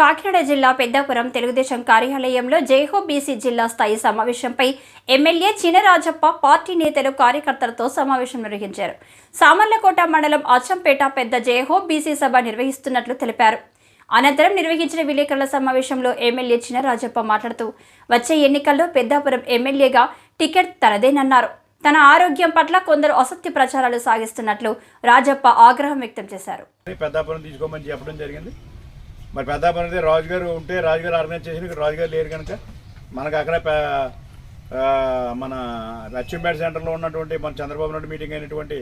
కాకినాడ జిల్లా పెద్దాపురం తెలుగుదేశం కార్యాలయంలో జైహో బీసీ జిల్లా స్థాయి సమావేశంపై ఎమ్మెల్యే చినరాజప్ప పార్టీ నేతలు కార్యకర్తలతో సమావేశం నిర్వహించారు. సామర్లకోట మండలం అచ్చంపేట పెద్ద జైహో బీసీ సభ నిర్వహిస్తున్నట్లు తెలిపారు. అనంతరం నిర్వహించిన విలేకరుల సమావేశంలో ఎమ్మెల్యే చినరాజప్ప మాట్లాడుతూ వచ్చే ఎన్నికల్లో పెద్దాపురం ఎమ్మెల్యేగా టికెట్ తనదేనన్నారు. తన ఆరోగ్యం పట్ల కొందరు అసత్య ప్రచారాలు సాగిస్తున్నట్లు రాజప్ప ఆగ్రహం వ్యక్తం చేశారు. పెద్దాపురం తీసుకోమని చెప్పడం జరిగింది. మరి పెద్దాపురం అయితే రాజుగారు ఉంటే రాజుగారు ఆర్గనైజ్ చేసిన రాజుగారు లేరు కనుక మనకు అక్కడ మన లక్ష్మీపేట సెంటర్లో ఉన్నటువంటి మన చంద్రబాబు నాయుడు మీటింగ్ అయినటువంటి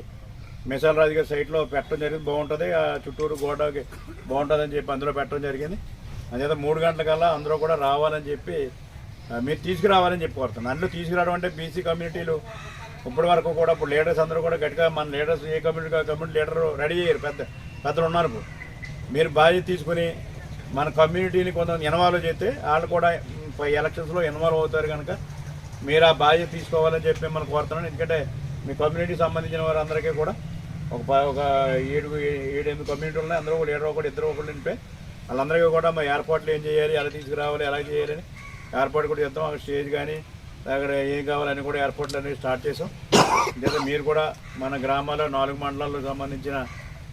మిసాల్ రాజు గారి సైట్లో పెట్టడం జరిగింది. బాగుంటుంది. ఆ చుట్టూరు గోడకి బాగుంటుందని చెప్పి అందులో పెట్టడం జరిగింది. అందుచేత మూడు గంటలకల్లా అందరూ కూడా రావాలని చెప్పి మీరు తీసుకురావాలని చెప్పి కోరుతున్నాను. అందులో తీసుకురావడం అంటే బీసీ కమ్యూనిటీలు ఇప్పటి వరకు కూడా ఇప్పుడు లీడర్స్ అందరూ కూడా గట్టిగా మన లీడర్స్ ఏ కమ్యూనిటీ కమ్యూనిటీ లీడర్ రెడీ అయ్యారు. పెద్ద పెద్దలు ఉన్నారు మీరు బాధ్యత తీసుకుని మన కమ్యూనిటీని కొంత ఇన్వాల్వ్ చేస్తే వాళ్ళు కూడా ఎలక్షన్స్లో ఇన్వాల్వ్ అవుతారు కనుక మీరు ఆ బాధ్యత తీసుకోవాలని చెప్పి మిమ్మల్ని కోరుతున్నాను. ఎందుకంటే మీ కమ్యూనిటీకి సంబంధించిన వారందరికీ కూడా ఒక ప- ఒక ఏడు ఏడు ఎనిమిది కమ్యూనిటీ ఉన్నాయి. అందరూ కూడా లీడర్ ఒకటి ఇద్దరు ఒకటి నింపే వాళ్ళందరికీ కూడా మా ఏర్పాట్లు ఏం చేయాలి ఎలా తీసుకురావాలి ఎలా చేయాలని ఏర్పాటు కూడా చేద్దాం అక్కడ స్టేజ్ కానీ అక్కడ ఏం కావాలని కూడా ఏర్పాట్లు అనేవి స్టార్ట్ చేసాం. లేదా మీరు కూడా మన గ్రామాల్లో నాలుగు మండలాలకు సంబంధించిన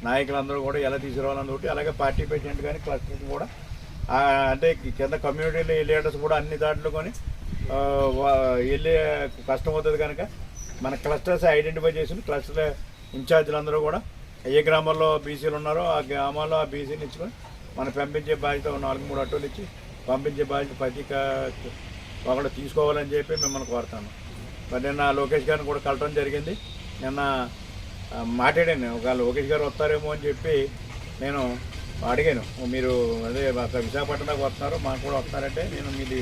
నాయకులందరూ కూడా ఎలా తీసుకురావాలని ఒకటి అలాగే పార్టీ ప్రెసిడెంట్ కానీ క్లస్టర్స్ కూడా. అంటే కింద కమ్యూనిటీ లీడర్స్ కూడా అన్ని దాంట్లో కొని వెళ్ళే కష్టం అవుతుంది కనుక మన క్లస్టర్స్ ఐడెంటిఫై చేసిన క్లస్టర్ ఇన్ఛార్జీలందరూ కూడా ఏ గ్రామాల్లో బీసీలు ఉన్నారో ఆ గ్రామాల్లో ఆ బీసీని ఇచ్చుకొని మనం పంపించే బాధ్యత నాలుగు మూడు అట్టోలు ఇచ్చి పంపించే బాధ్యత ప్రతి ఒకటి ఒకళ్ళు తీసుకోవాలని చెప్పి మిమ్మల్ని కోరుతాను. మరి నిన్న లోకేష్ గారిని కూడా కలటం జరిగింది. నిన్న మాట్లాడాను. ఒకవేళ లోకేష్ గారు వస్తారేమో అని చెప్పి నేను అడిగాను. మీరు అదే విశాఖపట్నం దాకా వస్తున్నారు మాకు కూడా వస్తారంటే నేను మీది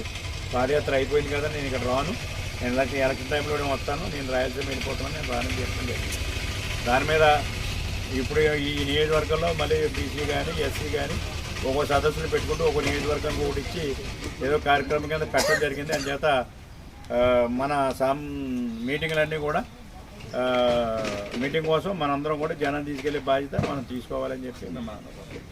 పాదయాత్ర అయిపోయింది కదా నేను ఇక్కడ రాను. నేను ఎలక్షన్ టైంలో నేను వస్తాను. నేను రాయలసీమ వెళ్ళిపోతున్నాను నేను రాని చెప్పండి దాని మీద ఇప్పుడు ఈ నియోజకవర్గంలో మళ్ళీ బీసీ కానీ ఎస్సీ కానీ ఒక్కో సదస్సులు పెట్టుకుంటూ ఒక నియోజకవర్గం కూడా ఇచ్చి ఏదో కార్యక్రమం కింద పెట్టడం జరిగింది. అంచేత చేత మన సామ్ మీటింగ్లన్నీ కూడా మీటింగ్ కోసం మనందరం కూడా జనం తీసుకెళ్ళే బాధ్యత మనం తీసుకోవాలని చెప్పి మేము అనుకుంటున్నాం.